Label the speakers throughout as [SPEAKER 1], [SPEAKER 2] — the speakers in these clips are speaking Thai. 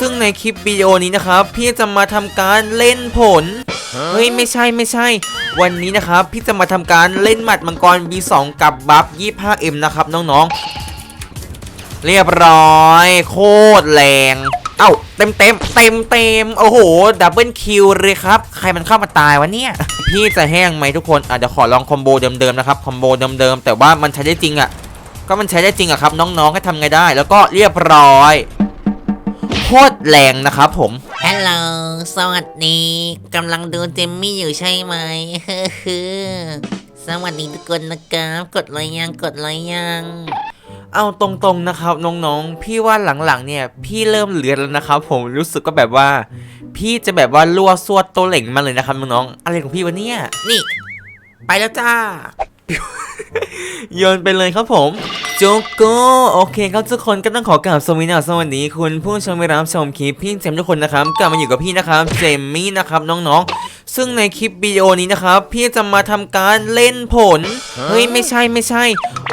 [SPEAKER 1] ซึ่งในคลิปวิดีโอนี้นะครับ พี่จะมาทำการเล่นผล เฮ้ยไม่ใช่ไม่ใช่ วันนี้นะครับ พี่จะมาทำการเล่นหมัดมังกร V2 กับบัฟ 25M นะครับน้องๆ เรียบร้อย โคตรแรง เอ้าเต็มเต็มเต็มเต็มโอ้โหดับเบิลคิวเลยครับ ใครมันเข้ามาตายวะเนี่ย พี่จะแห้งไหมทุกคนอะเดี๋ยวขอลองคอมโบเดิมๆนะครับคอมโบเดิมๆแต่ว่ามันใช้ได้จริงอะก็มันใช้ได้จริงอะครับน้องๆให้ทำไงได้ แล้วก็เรียบร้อยโค ตรแรงนะครับผม
[SPEAKER 2] ฮัลโหลสวัสดีกำลังดูเจมมี่อยู่ใช่ไหมเฮ้อสวัสดีทุกคนนะครับ กดไลค์ยังกดไลค์ยัง
[SPEAKER 1] เอาตรงๆนะครับน้องๆ พี่ว่าหลังๆเนี่ย พี่เริ่มเหลือแล้วนะครับผมรู้สึกก็แบบว่า พี่จะแบบว่าลัวสวดตัวเหล่งมาเลยนะครับน้องๆอะไรของพี่วะเนี่ย
[SPEAKER 2] นี่ ไปแล้วจ้า
[SPEAKER 1] โยนไปเลยครับผมโจโก้โอเคครับทุกคนก็ต้องขอกราบสวัสดีสวัสดีคุณผู้ชมรับชมคลิปพี่เจมทุกคนนะครับกลับมาอยู่กับพี่นะครับเจมมี่นะครับน้องๆ ซึ่งในคลิปวิดีโอนี้นะครับ พี่จะมาทำการเล่นผล เฮ้ยไม่ใช่ไม่ใช่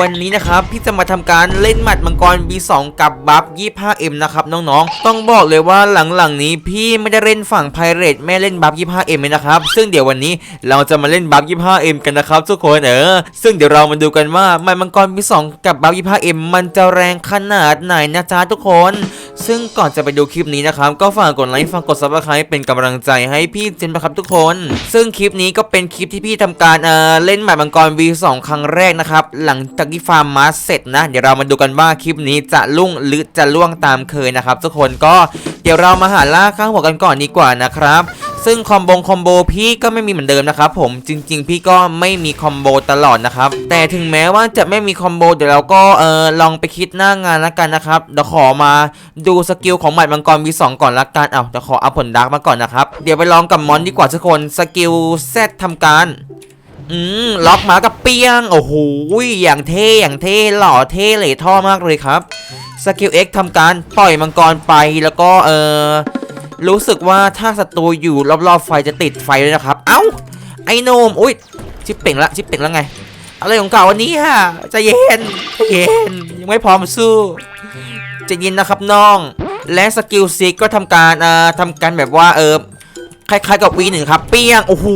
[SPEAKER 1] วันนี้นะครับพี่จะมาทำการเล่นหมัดมังกร V2 กับบัฟ 25M นะครับน้องๆ ต้องบอกเลยว่าหลังๆนี้พี่ไม่ได้เล่นฝั่งไพเรตไม่เล่นบัฟ 25M เลยนะครับ ซึ่งเดี๋ยววันนี้เราจะมาเล่นบัฟ 25M กันนะครับทุกคนเออ ซึ่งเดี๋ยวเรามาดูกันว่าหมัดมังกร V2 กับบัฟ 25M มันจะแรงขนาดไหนนะจ๊ะทุกคนซึ่งก่อนจะไปดูคลิปนี้นะครับ ก็ฝากกดไลค์ฝากกด subscribe เป็นกำลังใจให้พี่เจนนะครับทุกคน ซึ่งคลิปนี้ก็เป็นคลิปที่พี่ทำการเอ่อเล่นหมายมังกร V2 ครั้งแรกนะครับหลังจากที่ฟาร์มมาเสร็จนะ เดี๋ยวเรามาดูกันว่าคลิปนี้จะลุ่งหรือจะล่วงตามเคยนะครับ ทุกคนก็เดี๋ยวเรามาหาล่าข้างหัวกันก่อนดีกว่านะครับซึ่งคอมโบคอมโบพี่ก็ไม่มีเหมือนเดิมนะครับผมจริง ๆ พี่ก็ไม่มีคอมโบตลอดนะครับแต่ถึงแม้ว่าจะไม่มีคอมโบเดี๋ยวเราก็เออลองไปคิดหน้างานแล้วกันนะครับเดี๋ยวขอมาดูสกิลของหมัดมังกร V2 ก่อนละกันเอาเดี๋ยวขอเอาผลดาร์กมาก่อนนะครับเดี๋ยวไปลองกับมอนดีกว่าทุกคนสกิลแซทำการ อืมล็อกหมากับเปียง โอ้โหอย่างเท่อย่างเท่หล่อเท่เลยท่อมากเลยครับสกิล X ทำการปล่อยมังกรไปแล้วก็เออรู้สึกว่าถ้าศัตรูอยู่รอบๆไฟจะติดไฟด้วยนะครับ เอ้า ไอ้โนมอุ้ยชิปเป่งละชิปเป่งแล้วไง อะไรของเก่าวันนี้ฮะจะเย็นเย็นยังไม่พร้อมสู้จะเย็นนะครับน้อง และสกิลซิกก็ทำการเอ่อทำการแบบว่าเออคล้ายๆกับวีหนึ่งครับ เปี้ยง โอ้โห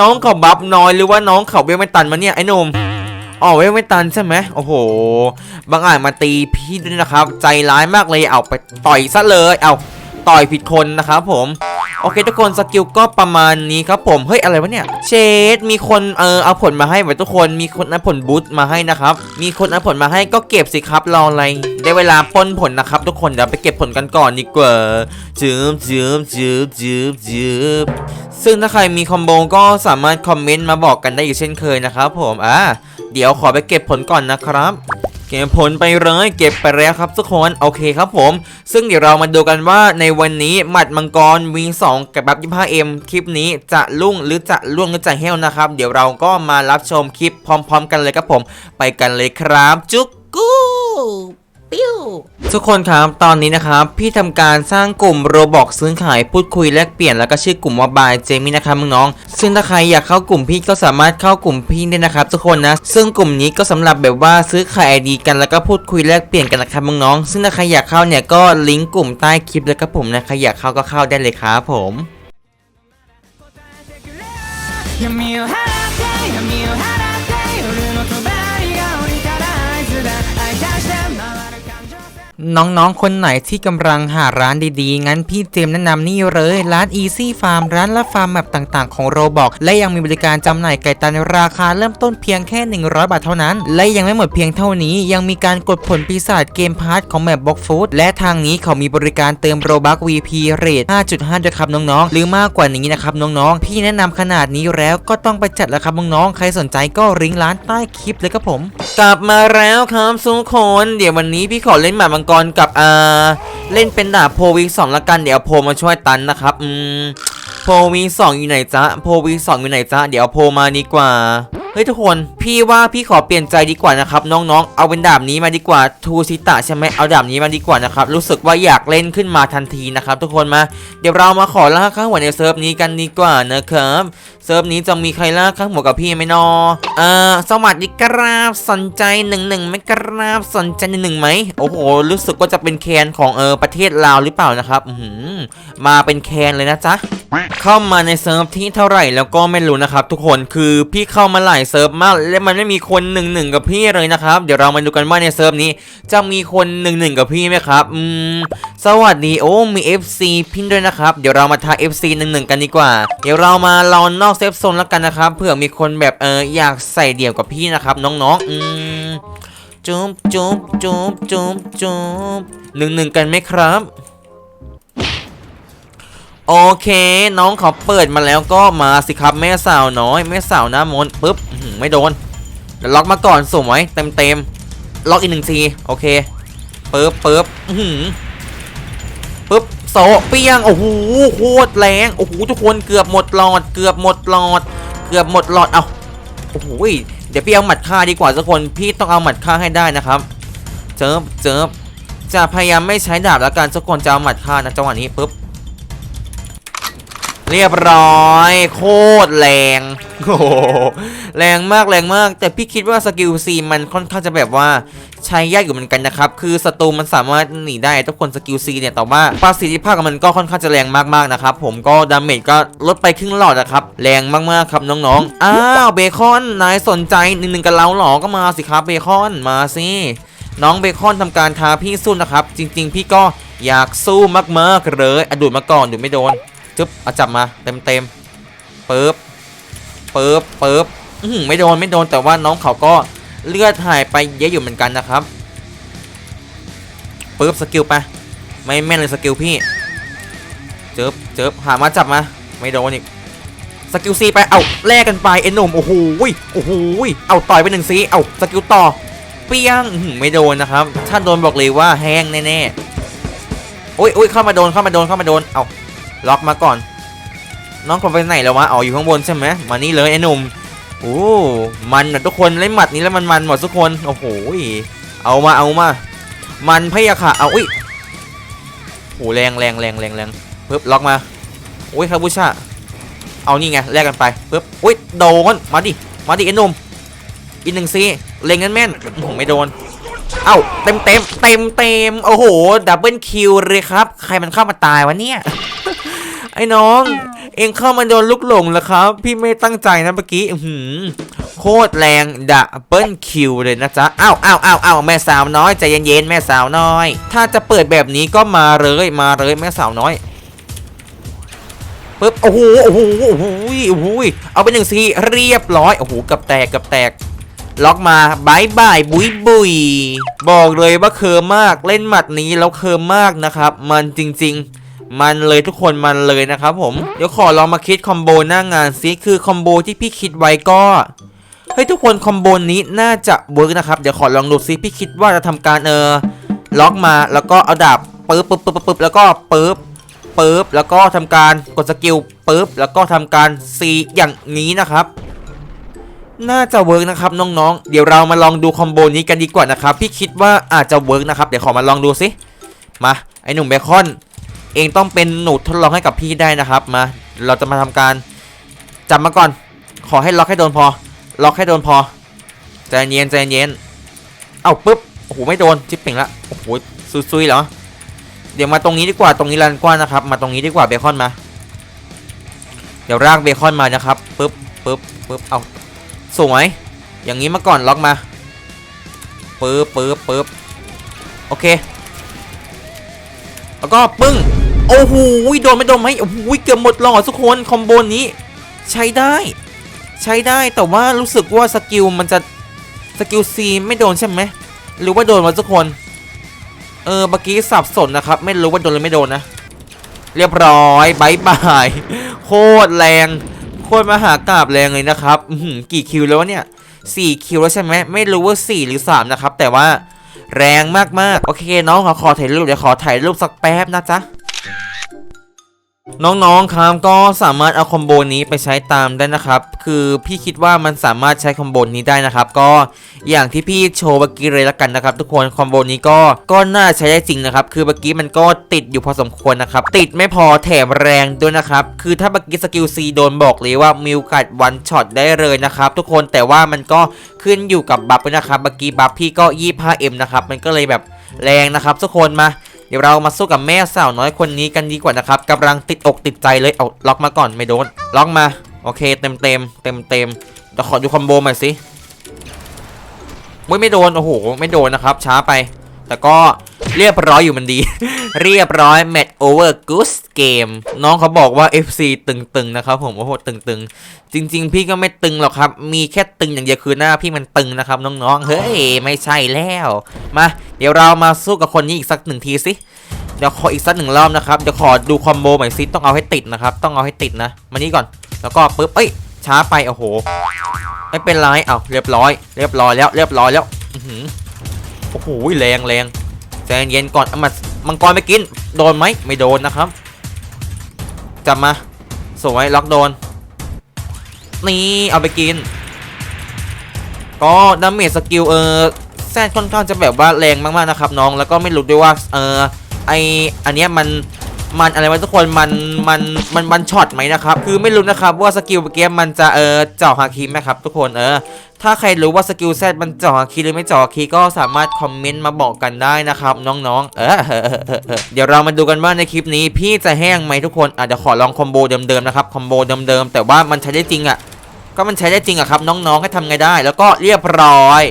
[SPEAKER 1] น้องเขาบัฟน้อยหรือว่าน้องเขาเวลไม่ตันมาเนี่ยไอ้หนุ่มอ๋อเวลไม่ตันใช่ไหมโอ้โห บางอ่านมาตีพี่ด้วยนะครับ ใจร้ายมากเลยเอาไปต่อยซะเลยเอาต่อยผิดคนนะครับผม โอเคทุกคนสกิลก็ประมาณนี้ครับผมเฮ้ยอะไรวะเนี่ยเชดมีคนเออเอาผลมาให้ไว้ทุกคนมีคนเอาผลบูสต์มาให้นะครับมีคนเอาผลมาให้ก็เก็บสิครับรออะไรได้เวลาป้นผลนะครับ ทุกคนเดี๋ยวไปเก็บผลกันก่อนดีกว่าจืบจืบจืบจืบจืบซึ่งถ้าใครมีคอมโบก็สามารถคอมเมนต์มาบอกกันได้อีกเช่นเคยนะครับผมอะเดี๋ยวขอไปเก็บผลก่อนนะครับ เก็บผลไปเลยเก็บไปแล้วครับทุกคนโอเคครับผม ซึ่งเดี๋ยวเรามาดูกันว่าในวันนี้หมัดมังกร V2 กับบัฟ 25M คลิปนี้จะลุ่งหรือจะล่วงหรือจะเฮลนะครับ เดี๋ยวเราก็มารับชมคลิปพร้อม ๆ กันเลยครับผม ไปกันเลยครับจุ๊ก ทุกคนครับตอนนี้นะครับพี่ทำการสร้างกลุ่มโรบอกซื้อขายพูดคุยแลกเปลี่ยนแล้วก็ชื่อกลุ่มว่าบายเจมี่นะครับน้องๆซึ่งถ้าใครอยากเข้ากลุ่มพี่ก็สามารถเข้ากลุ่มพี่ได้นะครับ ทุกคนนะซึ่งกลุ่มนี้ก็สำหรับแบบว่าซื้อขายไอดีกันแล้วก็พูดคุยแลกเปลี่ยนกันนะครับน้องๆซึ่งถ้าใครอยากเข้าเนี่ยก็ลิงก์กลุ่มใต้คลิปเลยครับผมนะใครอยากเข้าก็เข้าได้เลยครับผม
[SPEAKER 3] 闇を払って闇を払って
[SPEAKER 1] น้องๆ คนไหนที่กำลังหาร้านดีๆ งั้นพี่เจมแนะนำนี่เลย ร้าน Easy Farm ร้านละฟาร์มแบบต่างๆ ของโรบอกและยังมีบริการจำหน่ายไก่ตันราคาเริ่มต้นเพียงแค่ 100 บาทเท่านั้น และยังไม่หมดเพียงเท่านี้ยังมีการกดผลปีศาจเกมพาร์ทของแมปบ็อกฟูดและทางนี้เขามีบริการเติมโรบัก VP เรท5.5ด้วยครับน้องๆ หรือมากกว่านี้นะครับน้องๆ พี่แนะนำขนาดนี้แล้วก็ต้องไปจัดแล้วครับน้องๆ ใครสนใจก็ริงร้านใต้คลิปเลยครับผม กลับมาแล้วครับทุกคนเดี๋ยววันนี้พี่ขอเล่นหมามังกรกับอ่าเล่นเป็นดาบโพวีสองละกันเดี๋ยวโพมาช่วยตันนะครับอืมโพวีสองอยู่ไหนจ๊ะโพวีสองอยู่ไหนจ๊ะเดี๋ยวโพมาดีกว่า เฮ้ยทุกคน พี่ว่าพี่ขอเปลี่ยนใจดีกว่านะครับน้องๆ เอาเป็นดาบนี้มาดีกว่าทูซิตะใช่ไหมเอาดาบนี้มาดีกว่านะครับรู้สึกว่าอยากเล่นขึ้นมาทันทีนะครับทุกคนมา เดี๋ยวเรามาขอล่าข้างหัวในเซิร์ฟนี้กันดีกว่านะครับเซิร์ฟนี้จะมีใครล่าข้างหัวกับพี่ไหมนอเอ่อสวัสดีครับสนใจหนึ่งหนึ่งไหมครับสนใจหนึ่งหนึ่งไหมโอ้โหรู้สึกว่าจะเป็นแคนของเออประเทศลาวหรือเปล่านะครับอืมาเป็นแคนเลยนะจ๊ะเข้ามาในเซิร์ฟที่เท่าไหร่แล้วก็ไม่รู้นะครับทุกคนคือพี่เข้ามาหลายเซิร์ฟมาก และมันไม่มีคนหนึ่งหนึ่งกับพี่เลยนะครับ เดี๋ยวเรามาดูกันว่าในเซิร์ฟนี้ จะมีคนหนึ่งหนึ่งกับพี่ไหมครับอืมสวัสดีโอ้มี FC พินด้วยนะครับ เดี๋ยวเรามาทา FC หนึ่งหนึ่งกันดีกว่า เดี๋ยวเรามาลองนอกเซฟโซนแล้วกันนะครับเผื่อมีคนแบบเอออยากใส่เดี่ยวกับพี่นะครับ น้องๆอืมจุ๊บจุ๊บจุ๊บจุ๊บจุ๊บหนึ่งหนึ่งกันไหมครับ โอเค น้องเขาเปิดมาแล้วก็มาสิครับแม่สาวน้อย แม่สาวหน้ามนปุ๊บหือไม่โดนเดี๋ยวล็อกมาก่อนสวมไว้เต็มเต็มๆล็อกอีกหนึ่งทีโอเคปุ๊บปุ๊บอื้อหือปุ๊บโซเปียงโอ้โหโคตรแรงโอ้โหทุกคนเกือบหมดหลอด เกือบหมดหลอด เกือบหมดหลอดเอาโอ้โหเดี๋ยวพี่เอาหมัดฆ่าดีกว่าสักคนพี่ต้องเอาหมัดฆ่าให้ได้นะครับเจิบเจิบจะพยายามไม่ใช้ดาบแล้วกันสักคนจะเอาหมัดฆ่านะจังหวะนี้ปุ๊บ เรียบร้อย โคตรแรงโอ้โหแรงมากแรงมาก แต่พี่คิดว่าสกิลซีมันค่อนข้างจะแบบว่าใช้ยากอยู่เหมือนกันนะครับ คือศัตรูมันสามารถหนีได้ทุกคนสกิลซีเนี่ย แต่ว่าประสิทธิภาพของมันก็ค่อนข้างจะแรงมากๆนะครับ ผมก็ดาเมจก็ลดไปครึ่งหลอดนะครับ แรงมากๆครับน้องๆ อ้าวเบคอน นายสนใจหนึ่งๆกับเราหรอ ก็มาสิครับเบคอน มาสิ น้องเบคอนทำการท้าพี่สู้นะครับ จริง ๆ พี่ก็อยากสู้มากๆเลยอดูดมาก่อนดูไม่โดน จึ๊บเอาจับมาเต็มเต็มๆปึ๊บปึ๊บปึ๊บอื้อหือไม่โดนไม่โดนแต่ว่าน้องเขาก็เลือดหายไปเยอะอยู่เหมือนกันนะครับปึ๊บสกิลไปไม่แม่นเลยสกิลพี่เจิบเจิบหามาจับมา ไม่โดนอีกสกิลซีไปเอาแลกกันไปเอ็นหนุ่มโอ้โหโอ้โหเอาต่อยไปหนึ่งซีเอาสกิลต่อเปี้ยงอื้อหือไม่โดนนะครับ ถ้าโดนบอกเลยว่าแห้งแน่ๆโอ้ยโอ้ยเข้ามาโดนเข้ามาโดนเข้ามาโดนเอา ล็อกมาก่อน น้องคนไปไหนแล้ววะอ๋ออยู่ข้างบนใช่ไหมมานี่เลยไอ้หนุ่มโอ้มันนะทุกคนเล่นหมัดนี้แล้วมันมันหมดทุกคนโอ้โหเอามาเอามา มันพะยาค่ะเอาอุ้ยโอ้แรงแรงแรงแรงแรงปึ๊บล็อกมาโอ้ยคาบูชาเอานี่ไงแลกกันไปปึ๊บอุ้ยโดนมาดิมาดิไอ้หนุ่มอีกหนึ่งซีเล็งกันแม่นอื้ไม่โดนเอ้าเต็มเต็มเต็มเต็มโอ้โหดับเบิลคิวเลยครับ ใครมันเข้ามาตายวะเนี่ย ไอ้น้อง เองเข้ามาโดนลูกหลงแล้วครับ พี่ไม่ตั้งใจนะเมื่อกี้หือโคตรแรงดับเบิ้ลคิวเลยนะจ๊ะอ้าวอ้าวอ้าวอ้าวแม่สาวน้อยใจเย็นๆแม่สาวน้อย ถ้าจะเปิดแบบนี้ก็มาเลยมาเลยแม่สาวน้อยปึ๊บโอ้โหโอ้โหโอ้โหโอ้โหเอาไปหนึ่งซีเรียบร้อยโอ้โหกับแตกกับแตกล็อกมาบายบายบุยบุยบอกเลยว่าเคิร์มากเล่นหมัดนี้แล้วเคิร์มมากนะครับ มันจริง ๆ มันเลยทุกคนมันเลยนะครับผม เดี๋ยวขอลองมาคิดคอมโบหน้างานซิคือคอมโบที่พี่คิดไว้ก็เฮ้ยทุกคนคอมโบนี้น่าจะเวิร์กนะครับ เดี๋ยวขอลองดูซิพี่คิดว่าจะทำการเออล็อกมาแล้วก็เอาดาบปึ๊บปึ๊บปึ๊บปึ๊บแล้วก็ปึ๊บปึ๊บแล้วก็ทำการกดสกิลปึ๊บแล้วก็ทำการซีอย่างนี้นะครับ น่าจะเวิร์กนะครับน้องๆ เดี๋ยวเรามาลองดูคอมโบนี้กันดีกว่านะครับ พี่คิดว่าอาจจะเวิร์กนะครับ เดี๋ยวขอมาลองดูสิมาไอหนุ่มเบคอน เองต้องเป็นหนูทดลองให้กับพี่ได้นะครับมา เราจะมาทำการจับมาก่อน ขอให้ล็อกให้โดนพอ ล็อกให้โดนพอใจเย็นใจเย็นเอ้าปุ๊บโอ้โหไม่โดนจิ๊บเป่งละโอ้โหซุยๆเหรอเดี๋ยวมาตรงนี้ดีกว่าตรงนี้ลานกว้างนะครับ มาตรงนี้ดีกว่าเบคอนมา เดี๋ยวรากเบคอนมานะครับปึ๊บปึ๊บปึ๊บเอาสวยอย่างนี้มาก่อนล็อกมาปึ๊บปึ๊บปึ๊บโอเค แล้วก็ปึ้ง โอ้โหโดนไม่โดนไหมโอ้โหเกือบหมดหลอดทุกคนคอมโบนี้ ใช้ได้ ใช้ได้แต่ว่ารู้สึกว่าสกิลมันจะสกิลซีไม่โดนใช่ไหมหรือว่าโดนมาทุกคน เออเมื่อกี้สับสนนะครับ ไม่รู้ว่าโดนหรือไม่โดนนะ เรียบร้อยบายบายโคตรแรง โคตรมหากราบแรงเลยนะครับอืกี่คิวแล้วเนี่ยสี่คิวแล้วใช่ไหมไม่รู้ว่าสี่หรือสามนะครับ แต่ว่าแรงมากๆ โอเคน้องขอขอถ่ายรูปเดี๋ยวขอถ่ายรูปสักแป๊บนะจ๊ะ น้องๆครับก็สามารถเอาคอมโบนี้ไปใช้ตามได้นะครับ คือพี่คิดว่ามันสามารถใช้คอมโบนี้ได้นะครับ ก็อย่างที่พี่โชว์เมื่อกี้เลยละกันนะครับ ทุกคนคอมโบนี้ก็ก็น่าใช้ได้จริงนะครับ คือเมื่อกี้มันก็ติดอยู่พอสมควรนะครับ ติดไม่พอแถมแรงด้วยนะครับ คือถ้าเมื่อกี้สกิลซีโดนบอกเลยว่ามิวกัดวันช็อตได้เลยนะครับ ทุกคนแต่ว่ามันก็ขึ้นอยู่กับบัฟนะครับเมื่อกี้บัฟพี่ก็ 25m นะครับมันก็เลยแบบแรงนะครับทุกคนมา ดี๋ยวเรามาสู้กับแม่สาวน้อยคนนี้กันดีกว่านะครับกำลังติดอกติดใจเลยเอาล็อกมาก่อนไม่โดนล็อกมาโอเคเต็มเต็มเต็มเต็มเดี๋ยวขอดูคอมโบหน่อยสิไม่ไม่โดนโอ้โหไม่โดนนะครับช้าไป แต่ก็เรียบร้อยอยู่มันดี เรียบร้อยแมตช์โอเวอร์กูสเกมน้องเขาบอกว่า FC ตึงๆนะครับผมโอ้โหตึงๆ จริง ๆ พี่ก็ไม่ตึงหรอกครับ มีแค่ตึงอย่างเดียวคือหน้าพี่มันตึงนะครับน้องๆ เฮ้ย ไม่ใช่แล้ว มา เดี๋ยวเรามาสู้กับคนนี้อีกสักหนึ่งทีสิเดี๋ยวขออีกสักหนึ่งรอบนะครับเดี๋ยวขอดูคอมโบใหม่ซิต้องเอาให้ติดนะครับต้องเอาให้ติดนะมานี่ก่อน แล้วก็ปึ๊บเอ้ยช้าไปโอ้โหไม่เป็นไรเอาเรียบร้อย เรียบร้อยแล้วเรียบร้อยแล้วอือหือ โอ้โหแรงแรงแซนเย็นก่อนเอามามังกรไปกิน โดนไหมไม่โดนนะครับ จับมา สวยล็อกโดน นี่เอาไปกิน ก็ดาเมจสกิลเออแซนค่อนข้างจะแบบว่าแรงมากๆนะครับน้อง แล้วก็ไม่รู้ด้วยว่าเออไออันเนี้ยมัน มันอะไรวะทุกคนมันมันมันมันช็อตไหมนะครับคือไม่รู้นะครับว่าสกิลเกี้มันจะเออเจาะฮาคิไหมครับทุกคนเออถ้าใครรู้ว่าสกิลแซดมันเจาะฮาคิหรือไม่เจาะฮาคิก็สามารถคอมเมนต์มาบอกกันได้นะครับน้องๆ เออเดี๋ยวเรามาดูกันว่าในคลิปนี้พี่จะแห้งไหมทุกคนอาจจะขอลองคอมโบเดิมๆนะครับคอมโบเดิมๆแต่ว่ามันใช้ได้จริงอะก็มันใช้ได้จริงอะครับน้องๆให้ทำไงได้ แล้วก็เรียบร้อย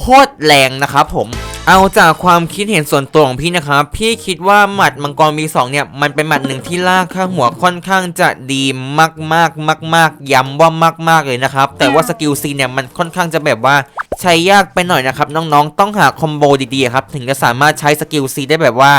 [SPEAKER 1] โคตรแรงนะครับผม เอาจากความคิดเห็นส่วนตัวของพี่นะครับ พี่คิดว่าหมัดมังกรมีสองเนี่ย มันเป็นหมัดหนึ่งที่ลากข้างหัวค่อนข้างจะดีมากมากมากมากๆย้ำว่ามากๆเลยนะครับ แต่ว่าสกิลซีเนี่ยมันค่อนข้างจะแบบว่าใช้ยากไปหน่อยนะครับ น้องๆ ต้องหาคอมโบดีๆครับ ถึงจะสามารถใช้สกิลซีได้แบบว่า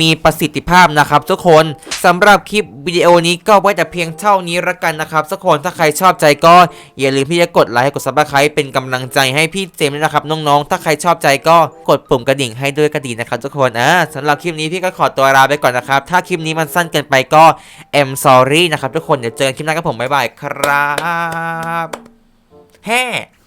[SPEAKER 1] มีประสิทธิภาพนะครับทุกคน สำหรับคลิปวิดีโอนี้ก็ไว้แต่เพียงเท่านี้ละกันนะครับทุกคนถ้าใครชอบใจก็อย่าลืมที่จะกดไลค์กดซับสไครป์เป็นกำลังใจให้พี่เจมส์นะครับน้องๆ ถ้าใครชอบใจก็กดปุ่มกระดิ่งให้ด้วยก็ดีนะครับทุกคนอ่าสำหรับคลิปนี้พี่ก็ขอตัวลาไปก่อนนะครับถ้าคลิปนี้มันสั้นเกินไปก็ I'm sorry นะครับทุกคนเดี๋ยวเจอกันคลิปหน้ากับผมบ๊ายบายครับแฮ่